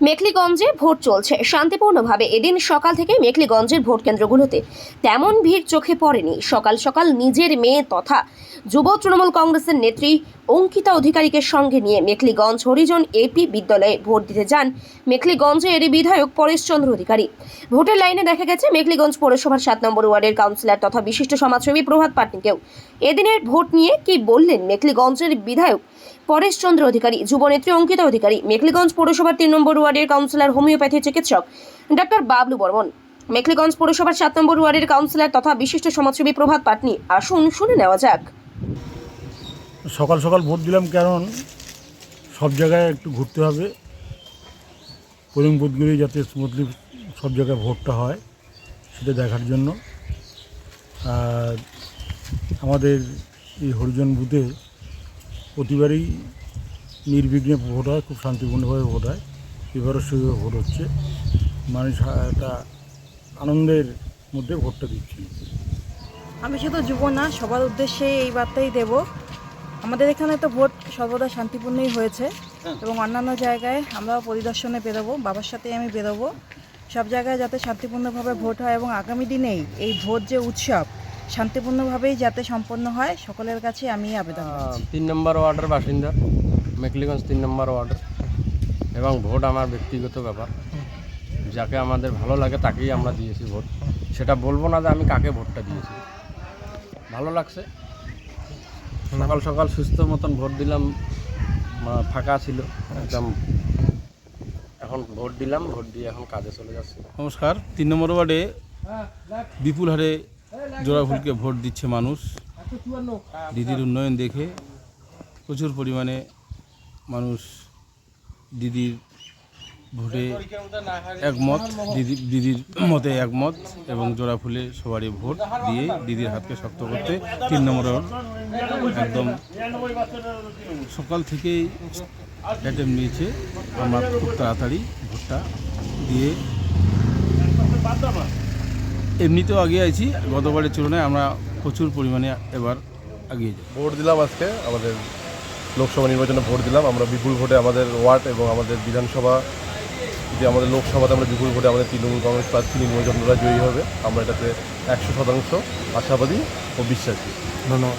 মেখলিগঞ্জে vote চলছে। শান্তিপূর্ণভাবে এদিন সকাল থেকে মেখলিগঞ্জের ভোট কেন্দ্রগুলোতে তেমন ভিড় চোখে পড়েনি। সকাল সকাল নিজের মেয়ে তথা যুব তৃণমূল কংগ্রেসের নেত্রী অঙ্কিতা অধিকারীকে সঙ্গে নিয়ে মেখলিগঞ্জ হরিজন এপি বিদ্যালয়ে ভোট দিতে যান মেখলিগঞ্জে এরই বিধায়ক পরেশচন্দ্র অধিকারী। ভোটের লাইনে দেখা গেছে, মেখলিগঞ্জ পৌরসভার সাত নম্বর ওয়ার্ডের কাউন্সিলর তথা বিশিষ্ট সমাজসেবী প্রভাত পাটনিকেও। এদিনের ভোট নিয়ে কি বললেন মেখলিগঞ্জের বিধায়ক? পরেশচন্দ্র অধিকারী, যুবনেত্রী অঙ্কিতা অধিকারী, মেখলিগঞ্জ পৌরসভার তিন নম্বর ওয়ার্ডের কাউন্সিলর, হোমিওপ্যাথি চিকিৎসক ডক্টর বাবলু বর্মন। মেখলিগঞ্জ পৌরসভার সাত নম্বর ওয়ার্ডের কাউন্সিলর তথা বিশিষ্ট সমাজসেবী প্রভাত পাটনি। আসুন, শুনে নেওয়া যাক। সকাল সকাল ভোট দিলাম কারণ সব জায়গায় একটু ঘুরতে হবে। পোলিং বুথগুলি যাতে স্মুথলি সব জায়গায় ভোটটা হয়, সেটা দেখার জন্য। আর আমাদের এই হরিজন বুথে প্রতিবারই নির্বিঘ্নে ভোট হয়, খুব শান্তিপূর্ণভাবে ভোট হয়। এবারও সেভাবে ভোট হচ্ছে। মানুষ একটা আনন্দের মধ্যে ভোটটা দিচ্ছি। আমি শুধু যুব না, সবার উদ্দেশ্যে এই বার্তাই দেব। আমাদের এখানে তো ভোট সর্বদা শান্তিপূর্ণই হয়েছে এবং অন্যান্য জায়গায় আমরাও পরিদর্শনে বেরোবো, বাবার সাথে আমি বেরোবো। সব জায়গায় যাতে শান্তিপূর্ণভাবে ভোট হয় এবং আগামী দিনেই এই ভোট যে উৎসব শান্তিপূর্ণভাবেই যাতে সম্পন্ন হয় সকলের কাছে আমি আবেদন তিন নম্বর ওয়ার্ডের বাসিন্দা মেকলিগঞ্জ তিন নম্বর ওয়ার্ডের এবং ভোট আমার ব্যক্তিগত ব্যাপার। যাকে আমাদের ভালো লাগে তাকেই আমরা দিয়েছি ভোট। সেটা বলব না যে আমি কাকে ভোটটা দিয়েছি। ভালো লাগছে। সকাল সকাল সুস্থ মতন ভোট দিলাম ফাঁকা ছিল। একদম এখন ভোট দিলাম ভোট দিয়ে এখন কাজে চলে যাচ্ছে। নমস্কার। তিন নম্বর ওয়ার্ডে বিপুল হারে জোড়াফুলকে ভোট দিচ্ছে মানুষ। দিদির উন্নয়ন দেখে প্রচুর পরিমাণে মানুষ দিদির ভোটে একমত, দিদি, দিদির মতে একমত এবং জোড়া ফুলে সবারই ভোট দিয়ে দিদির হাতকে শক্ত করতে তিন নম্বর একদম সকাল থেকেই অ্যাটেম্প নিয়েছে। আমরা খুব তাড়াতাড়ি ভোটটা দিয়ে এমনিতেও আগে আছি গতবারের তুলনায় আমরা প্রচুর পরিমাণে এবার আগিয়ে যাই ভোট দিলাম আজকে আমাদের লোকসভা নির্বাচনে ভোট দিলাম। আমরা বিপুল ভোটে আমাদের ওয়ার্ড এবং আমাদের বিধানসভা যে আমাদের লোকসভাতে আমরা বিপুল ভোটে আমাদের তৃণমূল কংগ্রেস প্রার্থী নির্বাচনরা জয়ী হবে। আমরা এটাতে একশো শতাংশ আশাবাদী ও বিশ্বাসী। ধন্যবাদ।